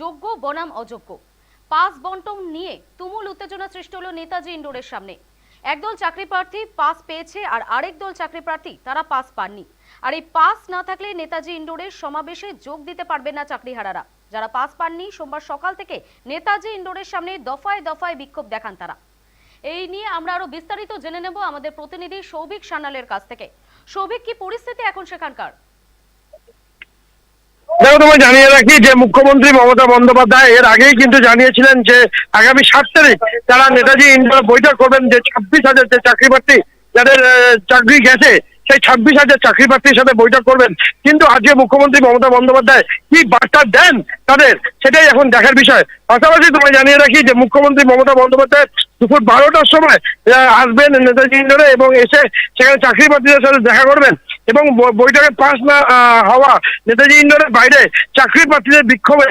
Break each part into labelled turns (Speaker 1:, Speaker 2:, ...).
Speaker 1: যোগ্য, বনাম, অযোগ্য। পাস বন্টন নিয়ে তুমুল উত্তেজনা সৃষ্টি হলো নেতাজি ইন্ডোরের সামনে। একদল চাকরি প্রার্থী পাস পেয়েছে আর আরেক দল চাকরি প্রার্থী তারা পাস পাননি। আর এই পাস না থাকলে নেতাজি ইন্ডোরের সমাবেশে যোগ দিতে পারবেন না চাকরিহারারা। যারা পাস পাননি, সোমবার সকাল থেকে নেতাজি ইন্ডোরের সামনে দফায় দফায় বিক্ষোভ দেখান তারা। এই নিয়ে আমরা আরও বিস্তারিত জেনে নেব আমাদের প্রতিনিধি সৌভিক সান্যালের কাছ থেকে। সৌভিক, কি পরিস্থিতি এখন সেখানকার?
Speaker 2: দেখো তোমায় জানিয়ে রাখি যে মুখ্যমন্ত্রী মমতা বন্দ্যোপাধ্যায় এর আগেই কিন্তু জানিয়েছিলেন যে আগামী সাত তারিখ তারা নেতাজি ইন্ডোর বৈঠক করবেন যে ছাব্বিশ হাজার যে চাকরি প্রার্থী যাদের চাকরি গেছে, সেই ছাব্বিশ হাজার চাকরি প্রার্থীর সাথে বৈঠক করবেন। কিন্তু আজকে মুখ্যমন্ত্রী মমতা বন্দ্যোপাধ্যায় কি বার্তা দেন তাদের, সেটাই এখন দেখার বিষয়। পাশাপাশি তোমায় জানিয়ে রাখি যে মুখ্যমন্ত্রী মমতা বন্দ্যোপাধ্যায় দুপুর বারোটার সময় আসবেন নেতাজি ইন্ডোরে এবং এসে সেখানে চাকরি প্রার্থীদের সাথে দেখা করবেন। এবং বৈঠকে পাশ না হওয়া নেতাজি ইন্ডোরের বাইরে চাকরি প্রার্থীদের বিক্ষোভে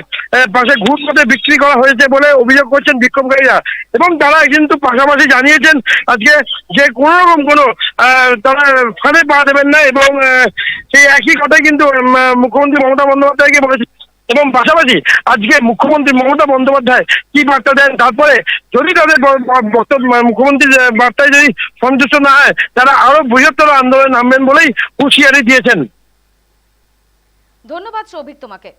Speaker 2: পাশে ঘুষ মতে বিক্রি করা হয়েছে বলে অভিযোগ করছেন বিক্ষোভকারীরা। এবং তারা কিন্তু পাশাপাশি জানিয়েছেন, আজকে যে কোনো রকম কোনো তারা ফাঁদে পা দেবেন না এবং সেই একই কথাই কিন্তু মুখ্যমন্ত্রী মমতা বন্দ্যোপাধ্যায়কে বলেছেন। এবং পাশাপাশি আজকে মুখ্যমন্ত্রী মমতা বন্দ্যোপাধ্যায় কি বার্তা দেন? তারপরে যদি তাদের মুখ্যমন্ত্রীর বার্তায় যদি সন্তুষ্ট না হয়, তারা আরও বৃহত্তর আন্দোলনে নামবেন বলেই হুঁশিয়ারি দিয়েছেন।
Speaker 1: ধন্যবাদ, সৌভিক তোমাকে।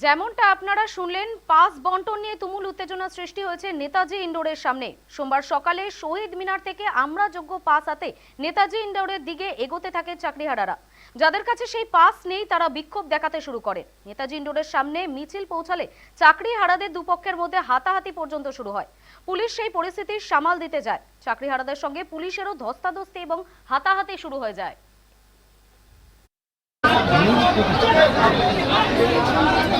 Speaker 1: যেমনটা আপনারা শুনলেন পাস বন্টন নিয়ে তুমুল উত্তেজনা সৃষ্টি হয়েছে নেতাজি ইন্ডোরের সামনে। সোমবার সকালে শহীদ মিনার থেকে আমরা যোগ্য পাস হাতে নেতাজি ইন্ডোরের দিকে এগোতে থাকে চাকরিহারারা। যাদের কাছে সেই পাস নেই, তারা বিক্ষোভ দেখাতে শুরু করে। নেতাজি ইন্ডোরের সামনে মিছিল পৌঁছালে চাকরিহারাদের দুপক্ষের মধ্যে হাতাহাতি পর্যন্ত শুরু হয়। পুলিশ সেই পরিস্থিতির সামাল দিতে যায়। চাকরিহারাদের সঙ্গে পুলিশেরও ধস্তাধস্তি এবং হাতাহাতি শুরু হয়ে যায়।